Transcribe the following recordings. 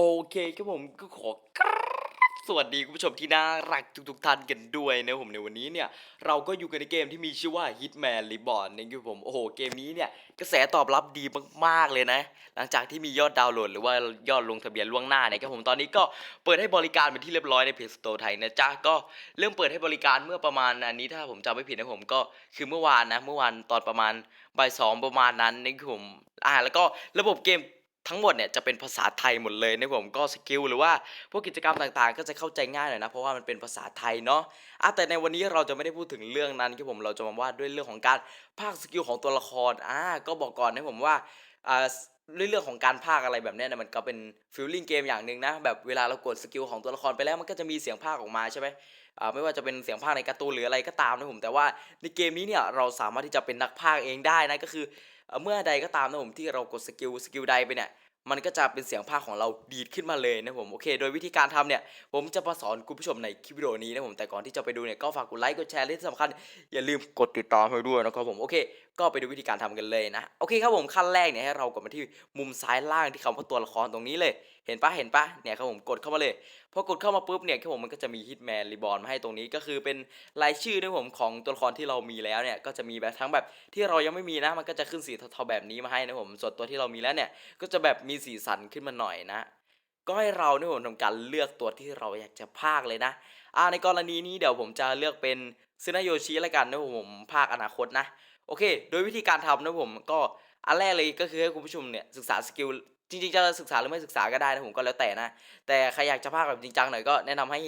โอเคครับผมก็ขอกราบสวัสดีคุณผู้ชมที่น่ารักทุกๆท่านกันด้วยนะผมในวันนี้เนี่ยเราก็อยู่กันในเกมที่มีชื่อว่า Hitman Reborn นะครับผมโอ้โหเกมนี้เนี่ยกระแสตอบรับดีมากๆเลยนะ หลังจากที่มียอดดาวน์โหลดหรือว่ายอดลงทะเบียนล่วงหน้าเนี่ยครับผมตอนนี้ก็เปิดให้บริการเป็นที่เรียบร้อยในเพจสโตร์ไทยนะจ๊ะก็เริ่มเปิดให้บริการเมื่อประมาณอันนี้ถ้าผมจำไม่ผิดนะผมก็คือเมื่อวานนะเมื่อวานตอนประมาณบ่ายสองประมาณนั้นนะครับผมอ่าแล้วก็ระบบเกม ทั้งหมดเนี่ยจะเป็นภาษาไทยหมดเลยนะผมก็สกิลหรือว่าพวกกิจกรรมต่างๆ ก็จะเข้าใจง่ายหน่อยนะเพราะว่ามันเป็นภาษาไทยเนาะอะแต่ในวันนี้เราจะไม่ได้พูดถึงเรื่องนั้นครับผมเราจะมาว่าด้วยเรื่องของการพากย์สกิลของตัวละครอ่าก็บอกก่อนนะผมว่าอ่าเรื่องของการพากย์อะไรแบบนี้ยนะมันก็เป็นฟิลลิ่งเกมอย่างหนึ่งนะแบบเวลาเรากดสกิลของตัวละครไปแล้วมันก็จะมีเสียงพากย์ออกมาใช่ไหมไม่ว่าจะเป็นเสียงพากย์ในการ์ตูนหรืออะไรก็ตามนะผมแต่ว่าในเกมนี้เนี่ยเราสามารถที่จะเป็นนักพากย์เองได้นะก็คือ เมื่อใดก็ตามนะผมที่เรากดสกิลสกิลใดไปเนี่ยมันก็จะเป็นเสียงภาคของเราดีดขึ้นมาเลยนะผมโอเค โดยวิธีการทำเนี่ย ผมจะมาสอนคุณผู้ชมในคลิปวิดีโอนี้นะผมแต่ก่อนที่จะไปดูเนี่ยก็ฝากกดไลค์กดแชร์และที่สำคัญอย่าลืมกดติดตามให้ด้วยนะครับผมโอเค ก็ไปดูวิธีการทำกันเลยนะ โอเคครับผมขั้นแรกเนี่ยให้เรากดมาที่มุมซ้ายล่างที่คำว่าตัวละครตรงนี้เลย เห็นปะเห็นปะเนี่ยครับผมกดเข้ามาเลย พอกดเข้ามาปุ๊บเนี่ยครับผมมันก็จะมี Hitman Reborn มาให้ตรงนี้ก็คือเป็นรายชื่อนะผมของตัวละครที่เรามีแล้วเนี่ยก็จะมีแบบทั้งแบบที่เรายังไม่มีนะ มันก็จะขึ้นสีเทาๆแบบนี้มาให้นะผมส่วนตัวที่เรามีแล้วเนี่ยก็จะแบบมีสีสันขึ้นมาหน่อยนะก็ให้เราเนี่ยผมทำการเลือกตัวที่เราอยากจะพากย์เลยนะ อ่าในกรณีนี้เดี๋ยวผมจะเลือกเป็นซึนาโยชิละกันนะผมพากย์อนาคตนะ โอเค โดยวิธีการทำนะผมก็อันแรกเลยก็คือให้คุณผู้ชมเนี่ยศึกษาสกิลจริงๆจะศึกษาหรือไม่ศึกษาก็ได้นะผมก็แล้วแต่นะ แต่ใครอยากจะพากย์แบบจริงจังหน่อยก็แนะนำให้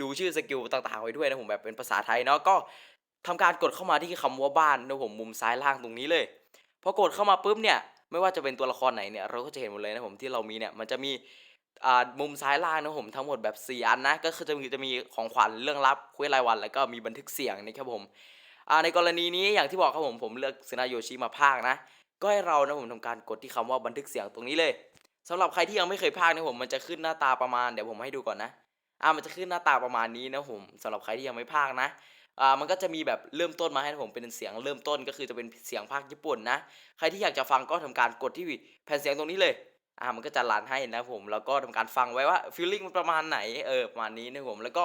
ดูชื่อสกิลต่างๆไว้ด้วยนะผมแบบเป็นภาษาไทยเนาะก็ทำการกดเข้ามาที่คำว่าบ้านนะผมมุมซ้ายล่างตรงนี้เลยพอกดเข้ามาปุ๊บเนี่ยไม่ว่าจะเป็นตัวละครไหนเนี่ยเราก็จะเห็นหมดเลยนะผมที่เรามีเนี่ยมันจะมีอ่ามุมซ้ายล่างนะผมทั้งหมดแบบ 4 อันนะก็คือจะมีจะมีของขวัญเรื่องลับคุยรายวัน แล้วก็มีบันทึกเสียงนะครับผม ในกรณีนี้อย่างที่บอกครับผมผมเลือกซึนาโยชิมาพากนะ ก็ให้เรานะผมทำการกดที่คำว่าบันทึกเสียงตรงนี้เลยสำหรับใครที่ยังไม่เคยพากนะผมมันจะขึ้นหน้าตาประมาณเดี๋ยวผมให้ดูก่อนนะอ่ามันจะขึ้นหน้าตาประมาณนี้นะผมสำหรับใครที่ยังไม่พากนะอ่ามันก็จะมีแบบเริ่มต้นมาให้นะผมเป็นเสียงเริ่มต้นก็คือจะเป็นเสียงพากญี่ปุ่นนะใครที่อยากจะฟังก็ทำการกดที่แผ่นเสียงตรงนี้เลยอ่ามันก็จะรันให้นะผมแล้วก็ทำการฟังไว้ว่าฟีลลิ่งมันประมาณไหนเออประมาณนี้นะผมแล้วก็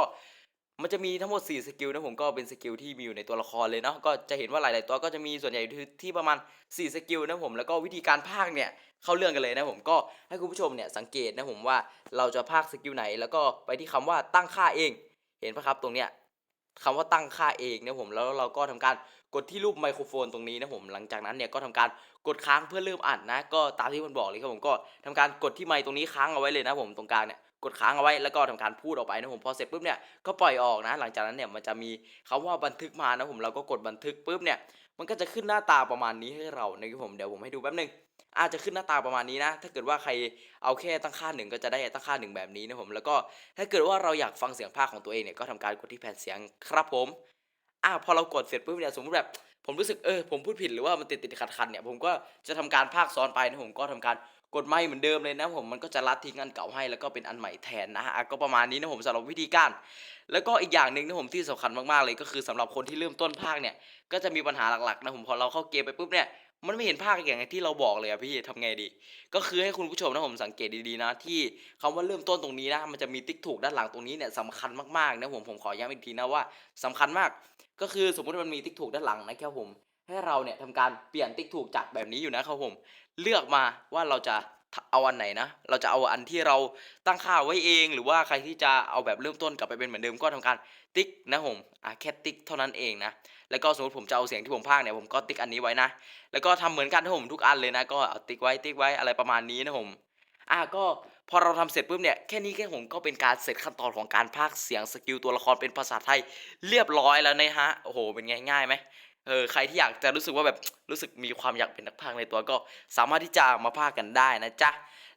มันจะมีทั้งหมด 4 สกิลนะผมก็เป็นสกิลที่มีอยู่ในตัวละครเลยเนาะก็จะเห็นว่าหลาย ๆ ตัวก็จะมีส่วนใหญ่ที่ประมาณ 4 สกิลนะผมแล้วก็วิธีการพากเนี่ยเข้าเรื่องกันเลยนะผมก็ให้คุณผู้ชมเนี่ยสังเกตนะผมว่าเราจะพากสกิลไหน แล้วก็ไปที่คำว่าตั้งค่าเอง เห็นปะครับตรงเนี้ยคำว่าตั้งค่าเองนะผมแล้วเราก็ทำการกดที่รูปไมโครโฟนตรงนี้นะผมหลังจากนั้นเนี่ยก็ทำการกดค้างเพื่อเริ่มอัดนะ ก็ตามที่มันบอกเลยครับผมก็ทำการกดที่ไมค์ตรงนี้ค้างเอาไว้เลยนะผมตรงกลางเนี่ย กดค้างเอาไว้แล้วก็ทำการพูดออกไปนะผมพอเสร็จปุ๊บเนี่ยก็ปล่อยออกนะ หลังจากนั้นเนี่ยมันจะมีคำว่าบันทึกมานะผมเราก็กดบันทึกปุ๊บเนี่ยมันก็จะขึ้นหน้าตาประมาณนี้ให้เรานะครับผมเดี๋ยวผมให้ดูแป๊บนึงอาจจะขึ้นหน้าตาประมาณนี้นะ ถ้าเกิดว่าใครเอาแค่ตั้งค่าหนึ่งก็จะได้ตั้งค่าหนึ่งแบบนี้นะผม แล้วก็ถ้าเกิดว่าเราอยากฟังเสียงภาคของตัวเองเนี่ย ก็ทำการกดที่แผ่นเสียงครับผม อะพอเรากดเสร็จปุ๊บเนี่ยสมมติแบบ ผมรู้สึกเออผมพูดผิดหรือว่ามันติดติดขัดขัดเนี่ย ผมก็จะทำการพากย์ซ้อนไปนะผมก็ทำการ กดไมค์เหมือนเดิมเลยนะผมมันก็จะรัดทิ้งอันเก่าให้แล้วก็เป็นอันใหม่แทนนะฮะก็ประมาณนี้นะผมสำหรับวิธีการ แล้วก็อีกอย่างหนึ่งนะผมที่สำคัญมากๆเลยก็คือสำหรับคนที่เริ่มต้นพากย์เนี่ยก็จะมีปัญหาหลักๆนะผมพอเราเข้าเกมไปปุ๊บเนี่ยมันไม่เห็นภาคอย่างที่เราบอกเลยอะพี่ทำไงดี ก็คือให้คุณผู้ชมนะผมสังเกตดีๆนะ ที่คำว่าเริ่มต้นตรงนี้นะ มันจะมีติ๊กถูกด้านหลังตรงนี้เนี่ยสำคัญมากๆนะผมผมขอย้ำอีกทีนะว่าสำคัญมาก ก็คือสมมติมันมีติ๊กถูกด้านหลังนะครับผม ให้เราเนี่ยทำการเปลี่ยนติ๊กถูกจากแบบนี้อยู่นะครับผม เลือกมาว่าเราจะเอาอันไหนนะ เราจะเอาอันที่เราตั้งค่าไว้เอง หรือว่าใครที่จะเอาแบบเริ่มต้นกลับไปเป็นเหมือนเดิมก็ทำการติ๊กนะผมอะแค่ติ๊กเท่านั้นเองนะ แล้วก็สมมติผมจะเอาเสียงที่ผมพากเนี่ยผมก็ติ๊กอันนี้ไว้นะ แล้วก็ทำเหมือนกันนะผมทุกอันเลยนะ ก็เอาติ๊กไว้ติ๊กไว้อะไรประมาณนี้นะผมอะก็พอเราทำเสร็จปุ๊บเนี่ยแค่นี้แค่ผมก็เป็นการเสร็จขั้นตอนของการพากเสียงสกิลตัวละครเป็นภาษาไทยเรียบร้อยแล้วนะฮะโอ้โหเป็นไงง่ายไหม เออใครที่อยากจะรู้สึกว่าแบบรู้สึกมีความอยากเป็นนักพากย์ในตัวก็สามารถที่จะมาพากย์กันได้นะจ๊ะ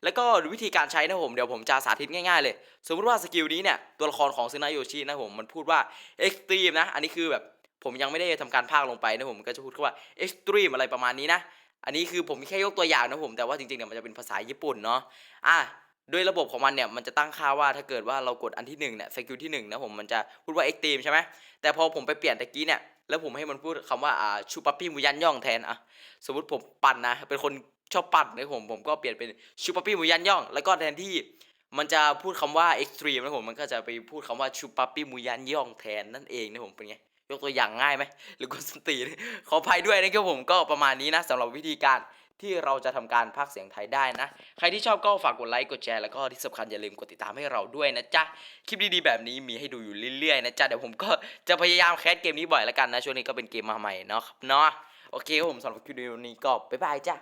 แล้วก็วิธีการใช้นะผมเดี๋ยวผมจะสาธิตง่ายๆเลย สมมติว่าสกิลนี้เนี่ยตัวละครของซึนาโยชินะผมมันพูดว่า extreme นะอันนี้คือแบบผมยังไม่ได้ทำการพากลงไปนะผมก็จะพูดว่า extreme อะไรประมาณนี้นะอันนี้คือผมแค่ยกตัวอย่างนะผมแต่ว่าจริงๆเนี่ยมันจะเป็นภาษาญี่ปุ่นเนาะอะโดยระบบของมันเนี่ยมันจะตั้งค่าว่าถ้าเกิดว่าเรากดอันที่หนึ่งเนี่ยสกิลที่หนึ่งนะผมมันจะพูดว่า extreme ใช่ไหมแต่พอผมไปเปลี่ยนตะกี้เนี่ย แล้วผมให้มันพูดคำว่าอ่าชูปัปปี้มูยันย่องแทนอะสมมติผมปั่นนะ เป็นคนชอบปั่นนะผมผมก็เปลี่ยนเป็นชูปัปปี้มูยันย่อง แล้วก็แทนที่มันจะพูดคำว่าเอ็กตรีมนะผมมันก็จะไปพูดคำว่าชูปัปปี้มูยันย่องแทนนั่นเองนะผมเป็นไงยกตัวอย่างง่ายไหมหรือกดสนตีขออภัยด้วยนะครับผมก็ประมาณนี้นะสำหรับวิธีการ ที่เราจะทำการพากย์เสียงไทยได้นะ ใครที่ชอบก็ฝากกดไลค์กดแชร์แล้วก็ที่สำคัญอย่าลืมกดติดตามให้เราด้วยนะจ๊ะ คลิปดีๆแบบนี้มีให้ดูอยู่เรื่อยๆนะจ๊ะ เดี๋ยวผมก็จะพยายามแคสเกมนี้บ่อยแล้วกันนะ ช่วงนี้ก็เป็นเกมมาใหม่เนาะครับเนาะ โอเคผมสำหรับคลิปวิดีโอนี้ก็บ๊ายบายจ้ะ